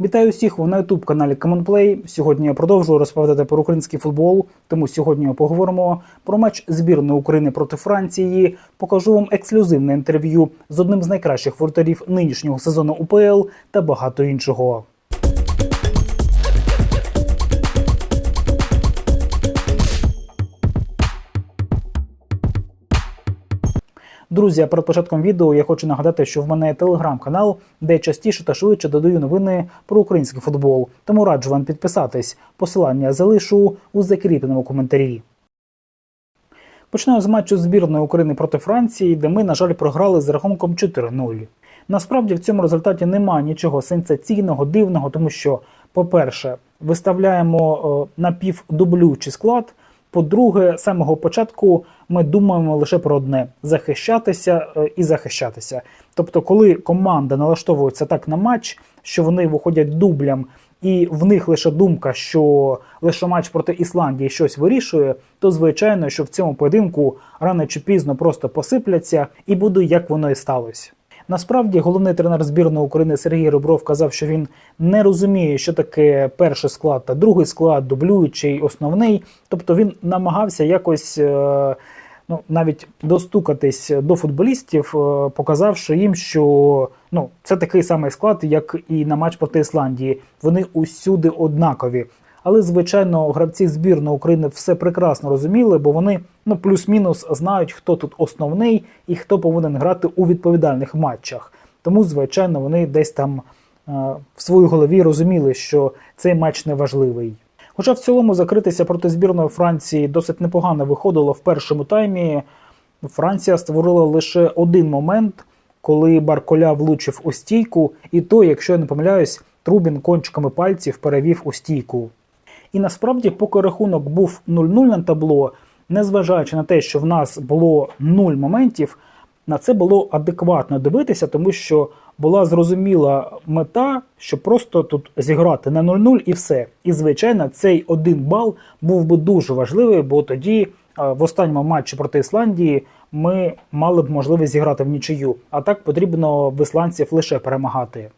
Вітаю всіх на youtube каналі Commonplay. Сьогодні я продовжую розповідати про український футбол. Тому сьогодні поговоримо про матч збірної України проти Франції. Покажу вам ексклюзивне інтерв'ю з одним з найкращих воротарів нинішнього сезону УПЛ та багато іншого. Друзі, перед початком відео я хочу нагадати, що в мене є телеграм-канал, де частіше та швидше додаю новини про український футбол. Тому раджу вам підписатись. Посилання залишу у закріпленому коментарі. Почнемо з матчу збірної України проти Франції, де ми, на жаль, програли з рахунком 4-0. Насправді в цьому результаті немає нічого сенсаційного, дивного, тому що, по-перше, виставляємо е, напівдублюючий склад. По-друге, з самого початку ми думаємо лише про одне захищатися е, і захищатися. Тобто, коли команда налаштовується так на матч, що вони виходять дублям, і в них лише думка, що лише матч проти Ісландії щось вирішує, то звичайно, що в цьому поєдинку рано чи пізно просто посипляться, і буде як воно і сталося. Насправді, головний тренер збірної України Сергій Ребров казав, що він не розуміє, що таке перший склад та другий склад, дублюючий, основний. Тобто він намагався якось е, ну, навіть достукатись до футболістів, е, показавши їм, що ну, це такий самий склад, як і на матч проти Ісландії. Вони усюди однакові. Але, звичайно, гравці збірної України все прекрасно розуміли, бо вони ну плюс-мінус знають, хто тут основний і хто повинен грати у відповідальних матчах. Тому, звичайно, вони десь там е, в своїй голові розуміли, що цей матч не важливий. Хоча в цілому закритися проти збірної Франції досить непогано виходило в першому таймі. Франція створила лише один момент, коли Барколя влучив у стійку, і то, якщо я не помиляюсь, Трубін кончиками пальців перевів у стійку. І насправді, поки рахунок був 0-0 на табло, незважаючи на те, що в нас було 0 моментів, на це було адекватно дивитися, тому що була зрозуміла мета, що просто тут зіграти на 0-0 і все. І, звичайно, цей один бал був би дуже важливий, бо тоді в останньому матчі проти Ісландії ми мали б можливість зіграти в нічию. А так потрібно в ісландців лише перемагати.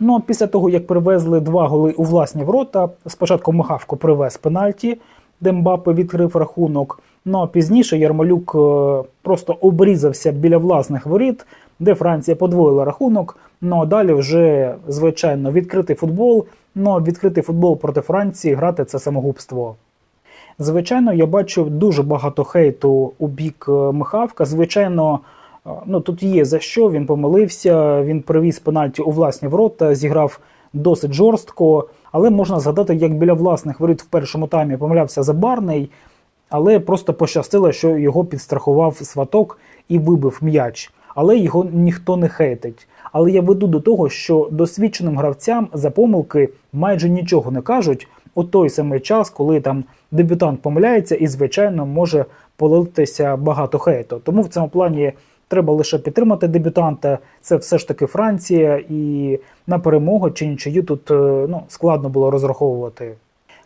Ну після того, як привезли два голи у власні ворота, спочатку Михавко привез пенальті, де Мбаппе відкрив рахунок. Ну а пізніше Ярмолюк е, просто обрізався біля власних воріт, де Франція подвоїла рахунок. Ну а далі вже, звичайно, відкритий футбол. Ну відкритий футбол проти Франції грати це самогубство. Звичайно, я бачу дуже багато хейту у бік е, Михавка. Звичайно, ну тут є за що. Він помилився, він привіз пенальті у власні ворота, зіграв досить жорстко. Але можна згадати, як біля власних воріт в першому таймі помилявся Забарний, але просто пощастило, що його підстрахував сваток і вибив м'яч. Але його ніхто не хейтить. Але я веду до того, що досвідченим гравцям за помилки майже нічого не кажуть у той самий час, коли там дебютант помиляється, і, звичайно, може политися багато хейту. Тому в цьому плані треба лише підтримати дебютанта. Це все ж таки Франція, і на перемогу чи нічию тут е, ну, складно було розраховувати.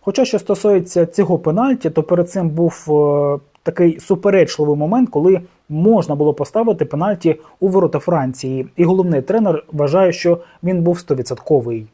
Хоча, що стосується цього пенальті, то перед цим був е, такий суперечливий момент, коли можна було поставити пенальті у ворота Франції, і головний тренер вважає, що він був 100%.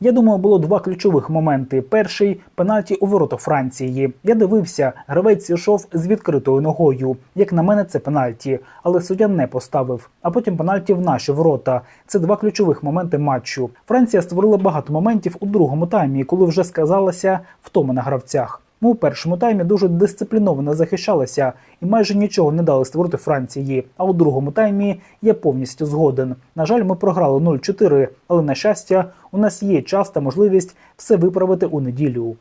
Я думаю, було два ключових моменти. Перший пенальті у ворота Франції. Я дивився, гравець йшов з відкритою ногою. Як на мене, це пенальті, але суддя не поставив. А потім пенальті в наші ворота. Це два ключових моменти матчу. Франція створила багато моментів у другому таймі, коли вже сказалася втома на гравцях. Ми у першому таймі дуже дисципліновано захищалися і майже нічого не дали створити Франції. А у другому таймі я повністю згоден. На жаль, ми програли 0-4, але на щастя, у нас є час та можливість все виправити у неділю.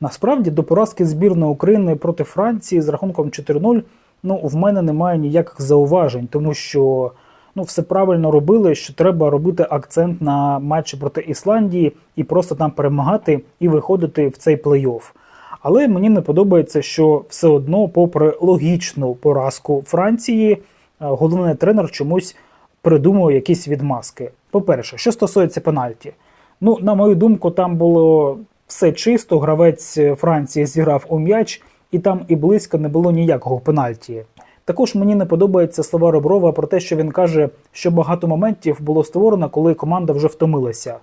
Насправді, до поразки збірної України проти Франції з рахунком 4-0, ну в мене немає ніяких зауважень, тому що ну все правильно робили, що треба робити акцент на матчі проти Ісландії і просто там перемагати і виходити в цей плей-офф. Але мені не подобається, що все одно, попри логічну поразку Франції, е, головний тренер чомусь придумує якісь відмазки. По-перше, що стосується пенальті, ну, на мою думку, там було все чисто. Гравець Франції зіграв у м'яч, і там і близько не було ніякого пенальті. Також мені не подобаються слова Реброва про те, що він каже, що багато моментів було створено, коли команда вже втомилася.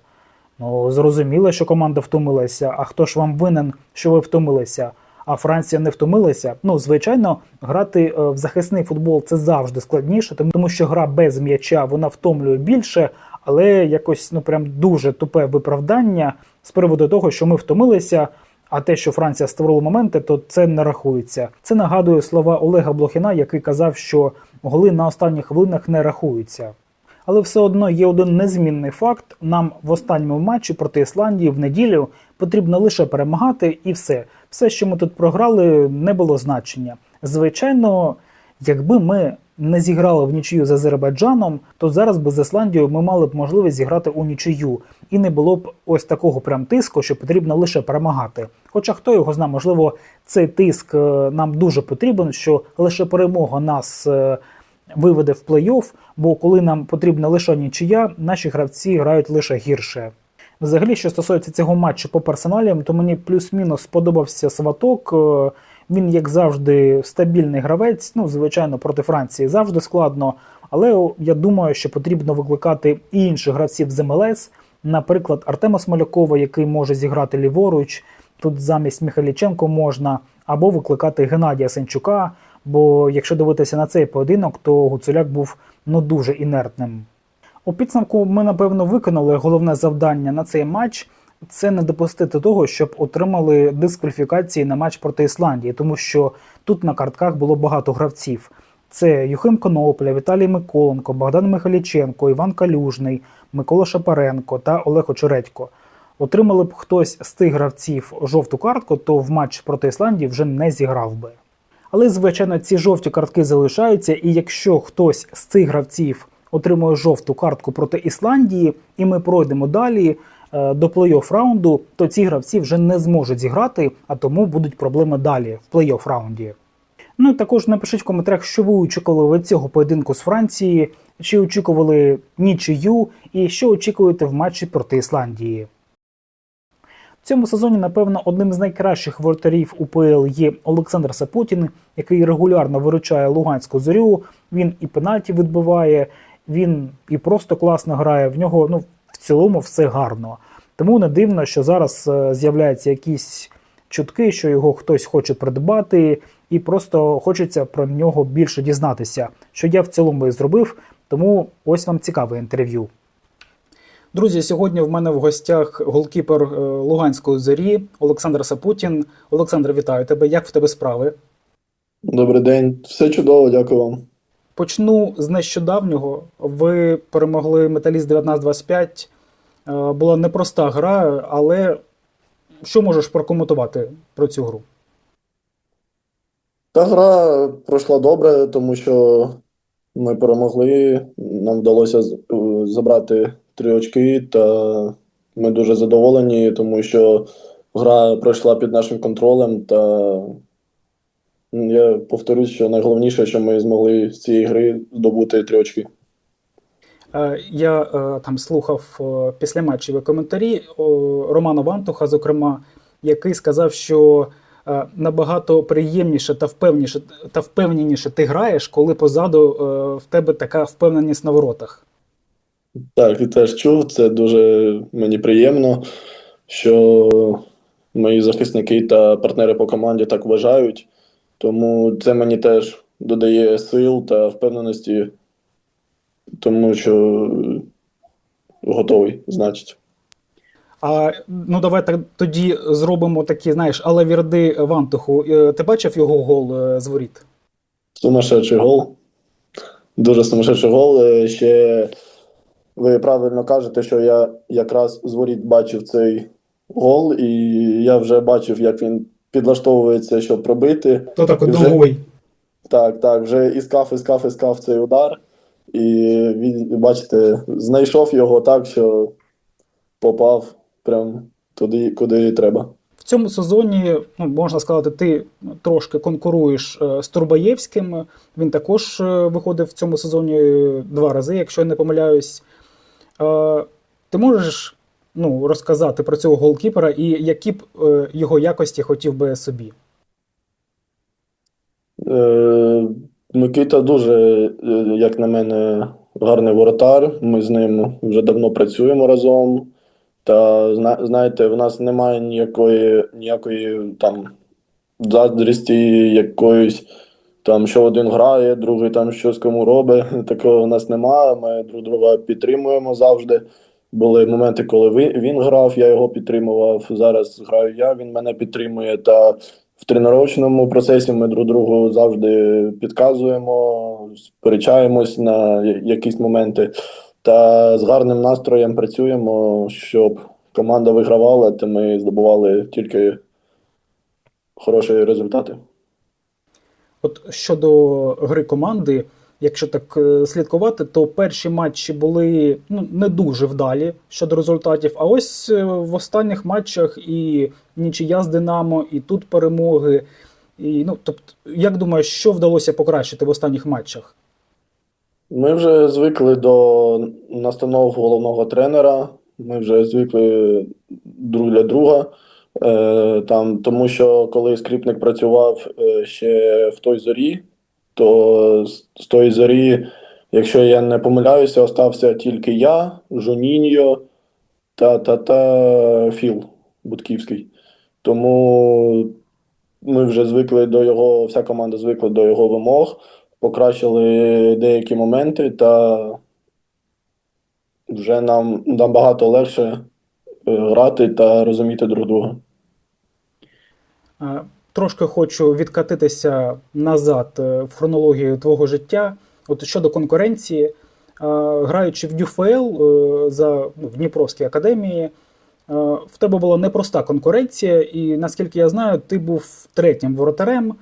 Ну, зрозуміло, що команда втомилася. А хто ж вам винен, що ви втомилися? А Франція не втомилася. Ну, звичайно, грати е, в захисний футбол це завжди складніше, тому що гра без м'яча вона втомлює більше, але якось ну прям дуже тупе виправдання з приводу того, що ми втомилися. А те, що Франція створила моменти, то це не рахується. Це нагадує слова Олега Блохіна, який казав, що голи на останніх хвилинах не рахуються. Але все одно є один незмінний факт: нам в останньому матчі проти Ісландії в неділю потрібно лише перемагати, і все. Все, що ми тут програли, не було значення. Звичайно, якби ми не зіграли в нічию з Азербайджаном, то зараз би з Ісландією ми мали б можливість зіграти у нічию, і не було б ось такого прям тиску, що потрібно лише перемагати. Хоча хто його знає, можливо, цей тиск е, нам дуже потрібен, що лише перемога нас. Виведе в плей-офф, бо коли нам потрібна лише нічия, наші гравці грають лише гірше. Взагалі, що стосується цього матчу по персоналям, то мені плюс-мінус сподобався сваток. Е, Він, як завжди, стабільний гравець. Ну, звичайно, проти Франції завжди складно. Але я думаю, що потрібно викликати і інших гравців з МЛС, наприклад, Артема Смолякова, який може зіграти ліворуч. Тут замість Михайліченко можна, або викликати Геннадія Сенчука. Бо якщо дивитися на цей поєдинок, то Гуцуляк був ну дуже інертним. У підсумку ми напевно виконали головне завдання на цей матч. Це не допустити того, щоб отримали дискваліфікації на матч проти Ісландії, тому що тут на картках було багато гравців. Це Юхим Конопля, Віталій Миколенко, Богдан Михайліченко, Іван Калюжний, Микола Шапаренко та Олег Очередько. Отримали б хтось з тих гравців жовту картку, то в матч проти Ісландії вже не зіграв би. Але, звичайно, ці жовті картки залишаються, і якщо хтось з цих гравців отримує жовту картку проти Ісландії, і ми пройдемо далі е, до плей-офф раунду, то ці гравці вже не зможуть зіграти, а тому будуть проблеми далі в плей-офф раунді. Ну також напишіть в коментарях, що ви очікували від цього поєдинку з Франції, чи очікували нічию, і що очікуєте в матчі проти Ісландії. В цьому сезоні, напевно, одним з найкращих воротарів УПЛ є Олександр Сапутін, який регулярно виручає Луганську зорю. Він і пенальті відбиває, він і просто класно грає. В нього ну, в цілому все гарно. Тому не дивно, що зараз е, з'являються якісь чутки, що його хтось хоче придбати, і просто хочеться про нього більше дізнатися, що я в цілому і зробив. Тому ось вам цікаве інтерв'ю. Друзі, сьогодні в мене в гостях голкіпер е, Луганської зорі Олександр Сапутін. Олександр, вітаю тебе. Як в тебе справи? Добрий день, все чудово, дякую вам. Почну з нещодавнього. Ви перемогли Металіст 1925. Е, Була непроста гра, але що можеш прокоментувати про цю гру? Та гра пройшла добре, тому що ми перемогли. Нам вдалося забрати три очки, та ми дуже задоволені, тому що гра пройшла під нашим контролем. Та я повторюсь, що найголовніше, що ми змогли з цієї гри здобути три очки. Е, Я е, там слухав е, післяматчеві коментарі Романа Вантуха, зокрема, який сказав, що набагато приємніше та впевніше та впевненіше ти граєш, коли позаду в тебе така впевненість на воротах. Так, і теж чув, це дуже мені приємно, що мої захисники та партнери по команді так вважають. Тому це мені теж додає сил та впевненості, тому що готовий, значить. А ну давай так тоді зробимо такі, знаєш, алавірди Вантуху. Е, Ти бачив його гол е, з воріт? Сумасшедший гол. Дуже сумасшедший гол. Е, Ще ви правильно кажете, що я якраз з воріт бачив цей гол, і я вже бачив, як він підлаштовується, щоб пробити. То так Вже- ногой. Так, так, вже іскав, іскав, іскав цей удар. І він, бачите, знайшов його так, що попав прям туди, куди треба. В цьому сезоні, ну, можна сказати, ти трошки конкуруєш е, з Турбаєвським. Він також е, виходив в цьому сезоні два рази, якщо я не помиляюсь. Е, Ти можеш ну, розказати про цього голкіпера і які б е, його якості хотів би собі? Е, Микита дуже, як на мене, гарний воротар. Ми з ним вже давно працюємо разом. Та знаєте, в нас немає ніякої, ніякої там заздрісті, якоїсь там, що один грає, другий там щось кому робить. Такого в нас немає. Ми друг друга підтримуємо завжди. Були моменти, коли він грав, я його підтримував. Зараз граю я, він мене підтримує. Та в тренувальному процесі ми друг другу завжди підказуємо, сперечаємось на якісь моменти. Та з гарним настроєм працюємо, щоб команда вигравала, та ми здобували тільки хороші результати. От щодо гри команди, якщо так е, слідкувати, то перші матчі були ну, не дуже вдалі щодо результатів. А ось е, в останніх матчах і нічия з Динамо, і тут перемоги. І, ну, тобто, як думаєш, що вдалося покращити в останніх матчах? Ми вже звикли до настанов головного тренера. Ми вже звикли друг для друга. Е, там, тому що коли скрипник працював е, ще в той зорі, то з, тої зорі, якщо я не помиляюся, остався тільки я, Жуніньо та, та, та Філ Будківський. Тому ми вже звикли до його, вся команда звикла до його вимог покращили деякі моменти, та вже нам набагато легше грати та розуміти друг друга. Трошки хочу відкатитися назад е, в хронологію твого життя. От щодо конкуренції, е, граючи в ДЮФЛ е, за ну, в Дніпровській академії, в тебе була непроста конкуренція, і наскільки я знаю, ти був третім воротарем.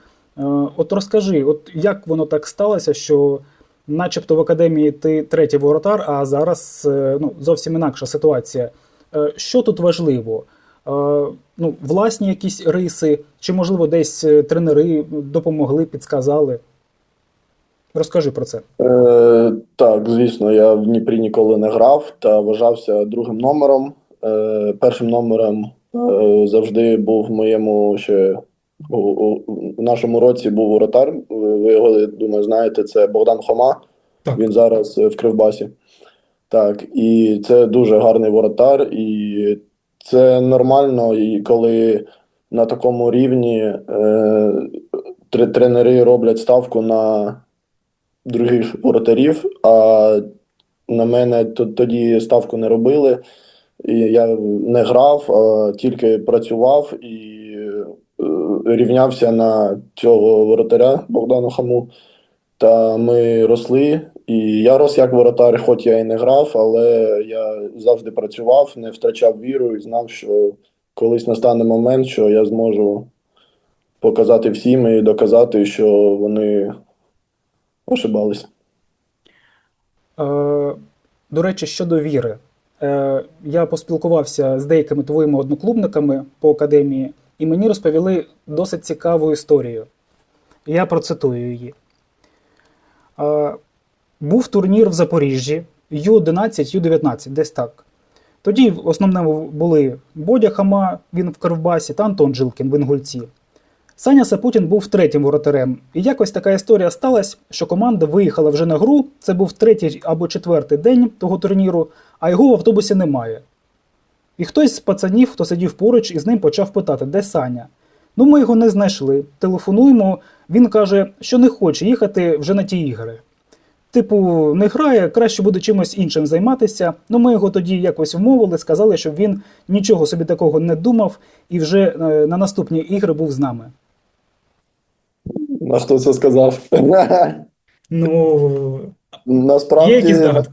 От розкажи, от як воно так сталося, що начебто в академії ти третій воротар, а зараз ну, зовсім інакша ситуація. Е, Що тут важливо? Е, Ну, власні якісь риси, чи, можливо, десь е, тренери допомогли, підсказали? Розкажи про це. Е, так, звісно, я в Дніпрі ніколи не грав та вважався другим номером. Е, першим номером е, завжди був в моєму ще у, у, у нашому році був воротар. Ви, його, думаю, знаєте, це Богдан Хома. Так. Він зараз в Кривбасі. Так, і це дуже гарний воротар, і це нормально, і коли на такому рівні е, тренери роблять ставку на других воротарів, а на мене тоді ставку не робили. І я не грав, а тільки працював і е, рівнявся на цього воротаря Богдану Хаму. Та ми росли, і я рос як воротар, хоч я і не грав, але я завжди працював, не втрачав віру і знав, що колись настане момент, що я зможу показати всім і доказати, що вони ошибались. Е, До речі, щодо віри. Е, Я поспілкувався з деякими твоїми одноклубниками по академії, і мені розповіли досить цікаву історію. Я процитую її. Е, Був турнір в Запоріжжі Ю-11, Ю-19, десь так. Тоді в основному були Бодя Хама, він в Кривбасі, та Антон Жилкін в Інгульці. Саня Сапутін був третім воротарем, і якось така історія сталася, що команда виїхала вже на гру. Це був третій або четвертий день того турніру, а його в автобусі немає. І хтось з пацанів, хто сидів поруч, із ним почав питати, де Саня. Ну, ми його не знайшли. Телефонуємо. Він каже, що не хоче їхати вже на ті ігри. Типу, не грає, краще буде чимось іншим займатися. Ну, ми його тоді якось вмовили, сказали, щоб він нічого собі такого не думав і вже е, на наступні ігри був з нами. А хто це сказав? Ну, Насправді,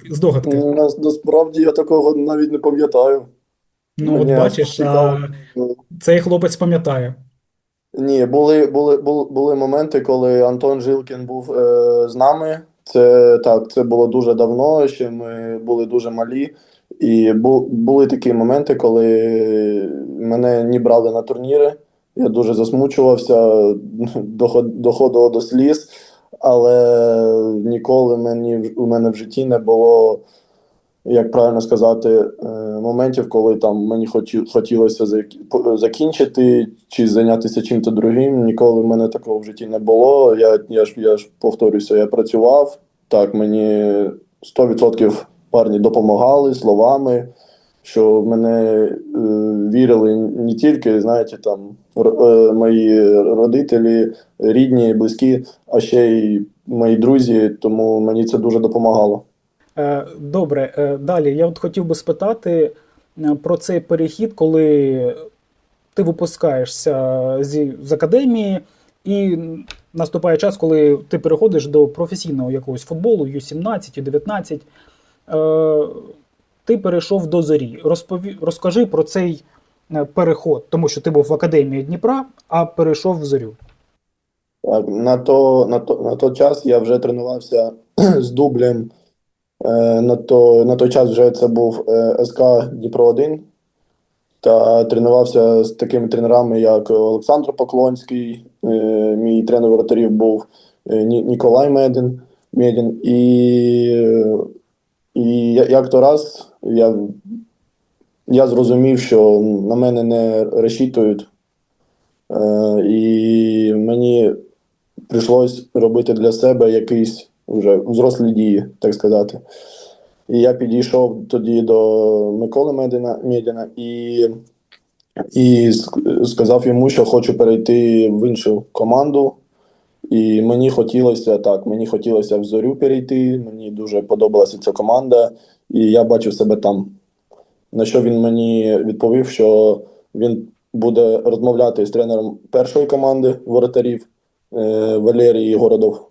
здогадки? на- насправді я такого навіть не пам'ятаю. Ну, Мені от бачиш, а цей хлопець пам'ятає. Ні, були, були, були, були моменти, коли Антон Жилкін був е, з нами. Це так, це було дуже давно, ще ми були дуже малі. І бу, були такі моменти, коли мене не брали на турніри. Я дуже засмучувався, доход- доходило до сліз, але ніколи мені, у мене в житті не було, як правильно сказати, е, моментів, коли там мені хоті, хотілося зак- закінчити чи зайнятися чим-то другим. Ніколи в мене такого в житті не було. Я, я, ж, я ж повторюся, я працював. Так, мені 100% парні допомагали словами, що в мене е, вірили не тільки, знаєте, там е, мої родителі, рідні, близькі, а ще й мої друзі, тому мені це дуже допомагало. Е, Добре, е, далі я от хотів би спитати е, про цей перехід, коли ти випускаєшся з, з академії, і наступає час, коли ти переходиш до професійного якогось футболу, Ю-17, Ю-19. Е, Ти перейшов до зорі. Розпові... Розкажи про цей переход, тому що ти був в академії Дніпра, а перейшов в зорю. На, то, на, то, на той час я вже тренувався з дублем. Е, на, то, на той час вже це був е, СК Дніпро 1 та тренувався з такими тренерами, як Олександр Поклонський, е, мій тренер воротарів був Ніколай Медин, Медін. І, і як то раз я, я зрозумів, що на мене не розчитують. І мені прийшлось робити для себе якісь вже взрослі дії, так сказати. І я підійшов тоді до Миколи Медина, Медіна і, і сказав йому, що хочу перейти в іншу команду. І мені хотілося так, мені хотілося в зорю перейти, мені дуже подобалася ця команда, і я бачив себе там. На що він мені відповів, що він буде розмовляти з тренером першої команди воротарів е, Валерій Городов.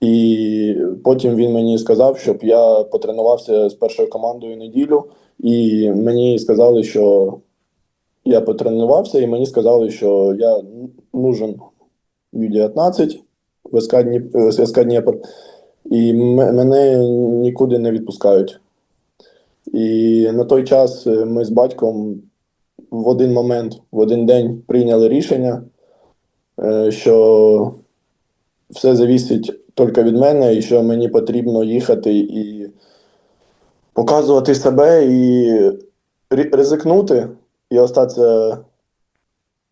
І потім він мені сказав, щоб я потренувався з першою командою неділю, і мені сказали, що я потренувався, і мені сказали, що я нужен Ю-19 в СК СК Дніпр, і мене нікуди не відпускають. І на той час е, ми з батьком в один момент, в один день прийняли рішення, е, що все завісить тільки від мене, і що мені потрібно їхати і показувати себе, і ризикнути, і остатися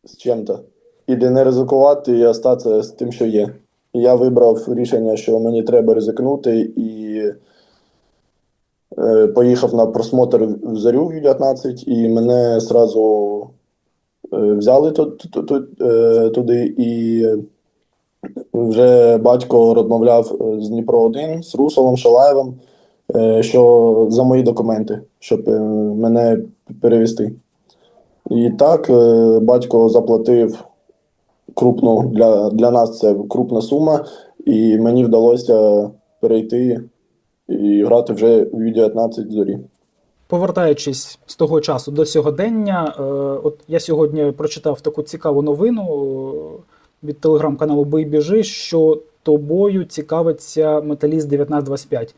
з чим-то. І не ризикувати, і остатися з тим, що є. І я вибрав рішення, що мені треба ризикнути, і е, поїхав на просмотр в Зарю в Ю-19, і мене зразу е, взяли е, туди, і вже батько розмовляв е, з Дніпро 1 з Русовим Шалаєвим, е, що за мої документи, щоб е, мене перевести. І так, батько заплатив крупну для, для нас це крупна сума, і мені вдалося перейти і грати вже в Ю-19 зорі. Повертаючись з того часу до сьогодення, от я сьогодні прочитав таку цікаву новину від телеграм-каналу Бий біжи, що тобою цікавиться металіст 1925.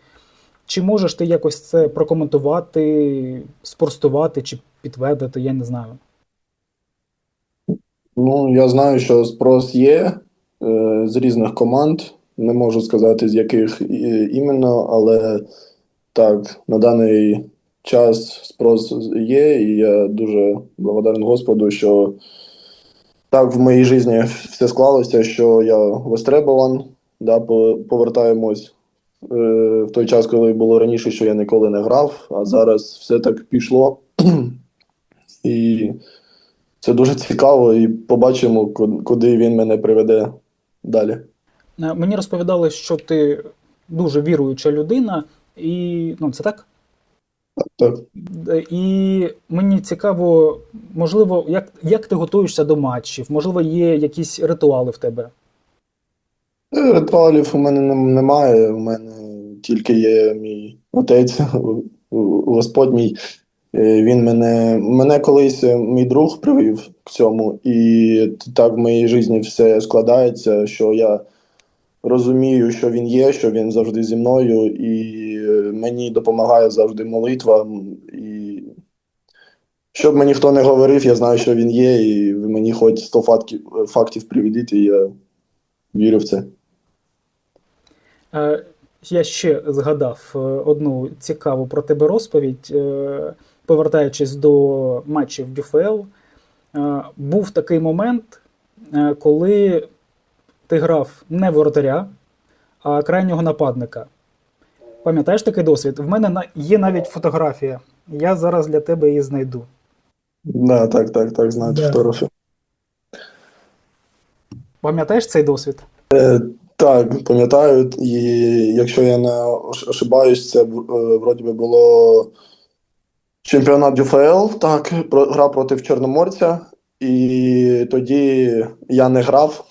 Чи можеш ти якось це прокоментувати, спростувати чи підтвердити, я не знаю. Ну, я знаю, що спрос є е, з різних команд. Не можу сказати, з яких іменно, але так, на даний час спрос є, і я дуже благодарен Господу, що так в моїй житті все склалося, що я востребован, да, повертаємось е, в той час, коли було раніше, що я ніколи не грав, а зараз все так пішло. І це дуже цікаво, і побачимо, куди він мене приведе далі. Е, Мені розповідали, що ти дуже віруюча людина, і ну, це так? Так. Е, І мені цікаво, можливо, як, як ти готуєшся до матчів, можливо, є якісь ритуали в тебе. Е, Ритуалів у мене немає. У мене тільки є мій отець, Господь мій. Е, Він мене, мене колись мій друг привів к цьому, і так в моїй житті все складається, що я розумію, що він є, що він завжди зі мною, і е, мені допомагає завжди молитва. І щоб мені хто не говорив, я знаю, що він є, і ви мені хоч 100 фактів, фактів приведіть, і я вірю в це. Е, Я ще згадав е, одну цікаву про тебе розповідь. Повертаючись до матчів ДЮФЛ, був такий момент, коли ти грав не воротаря, а крайнього нападника. Пам'ятаєш такий досвід? В мене є навіть фотографія Я зараз для тебе її знайду. Да, так, так, так, знаю да. фотографію. Пам'ятаєш цей досвід? Так, пам'ятаю, і якщо я не ошибаюсь, це е, вроді би було чемпіонат ДЮФЛ, так, гра проти Чорноморця, і тоді я не грав,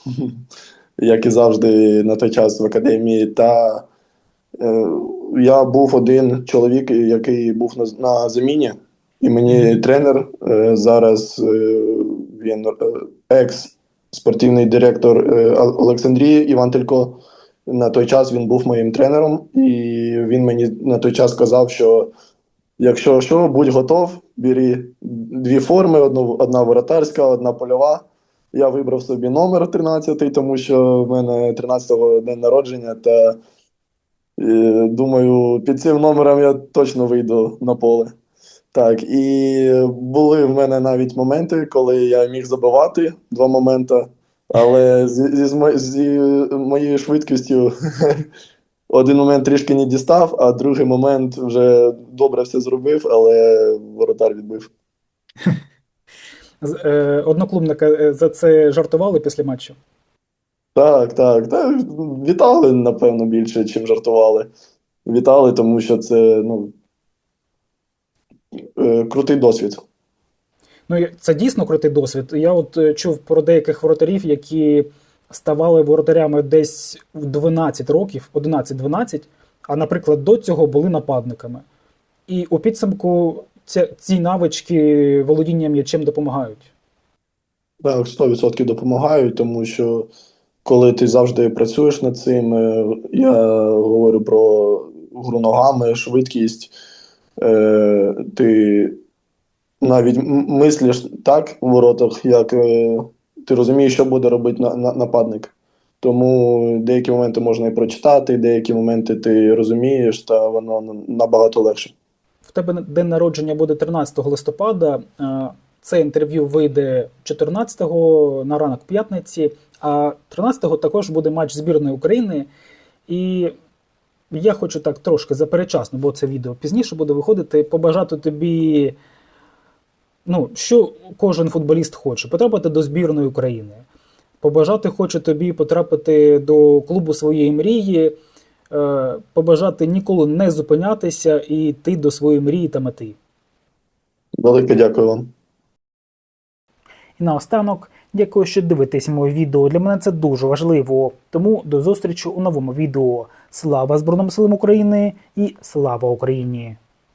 як і завжди на той час в академії. Та е, я був один чоловік, який був на, на заміні, і мені тренер е, зараз е, він е, екс спортивний директор е, Олександрії Іван Телько. На той час він був моїм тренером, і він мені на той час сказав, що якщо що, будь готов, бери дві форми: одну, одна воротарська, одна польова. Я вибрав собі номер 13, тому що в мене 13-го день народження, та е, думаю, під цим номером я точно вийду на поле. Так, і були в мене навіть моменти, коли я міг забивати два моменти, але зі, зі, зі моєю швидкістю один момент трішки не дістав, а другий момент вже добре все зробив, але воротар відбив. Е, Одноклубника е, за це жартували після матчу. Так, так, так. Вітали, напевно, більше, чим жартували. Вітали, тому що це ну, е, крутий досвід. Ну, це дійсно крутий досвід. Я от чув про деяких воротарів, які ставали воротарями десь в 12 років, 11-12, а, наприклад, до цього були нападниками. І у підсумку ця, ці навички володіння м'ячем допомагають. Так, 100% допомагають, тому що коли ти завжди працюєш над цим, е, я говорю про гру ногами, швидкість, е, ти навіть мислиш так у воротах, як е, ти розумієш, що буде робити на, на, нападник. Тому деякі моменти можна і прочитати, деякі моменти ти розумієш, та воно набагато легше. В тебе день народження буде 13 листопада. е, Це інтерв'ю вийде 14-го на ранок п'ятниці, а 13-го також буде матч збірної України. І я хочу так трошки заперечасно, бо це відео пізніше буде виходити, побажати тобі, ну, що кожен футболіст хоче, потрапити до збірної України. Побажати хочу тобі потрапити до клубу своєї мрії, побажати ніколи не зупинятися і йти до своєї мрії та мети. Велике дякую вам. І наостанок, дякую, що дивитесь моє відео. Для мене це дуже важливо. Тому до зустрічі у новому відео. Слава Збройним силам України і слава Україні!